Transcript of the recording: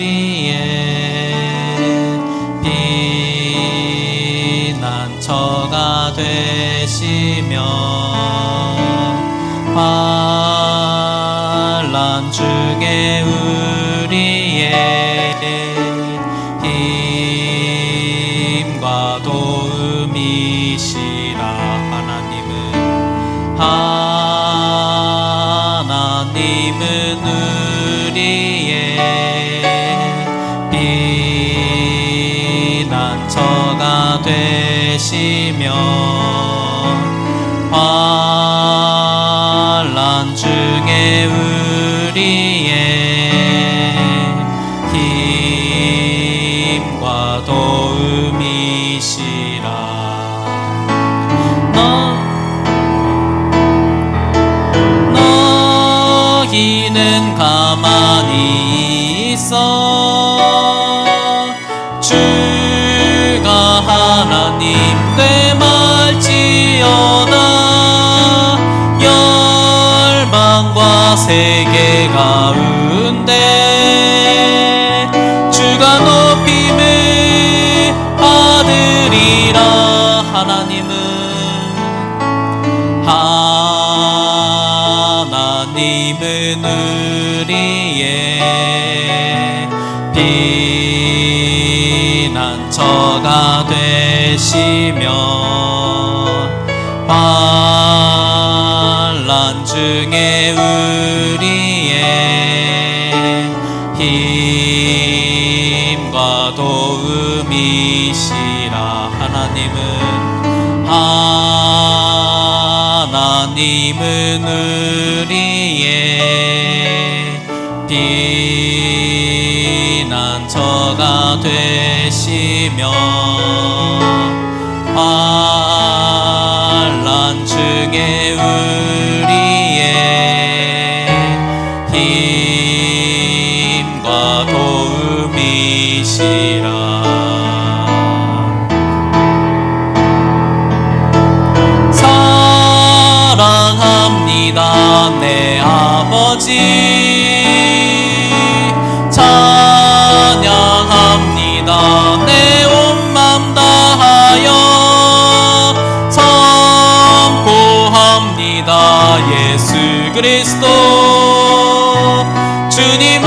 우리의 비난처가 되시며 환란 중에 우리의 힘과 도움이시라. 하나님은 하나님은 우리 되시며 환란 중에 우리의 힘과 도움이시라. 너 너희는 가만히 있어 하나님 되말지어다. 열방과 세계 가운데 주가 높임을 받으리라. 하나님은 하나님은 우리의 피 난처가 되시며 환란 중에 우리의 힘과 도움이시라. 하나님은 하나님은 우리의 피 난처가 되시며 환란 중에 우리의 힘과 도움이시라 그리스도. 주님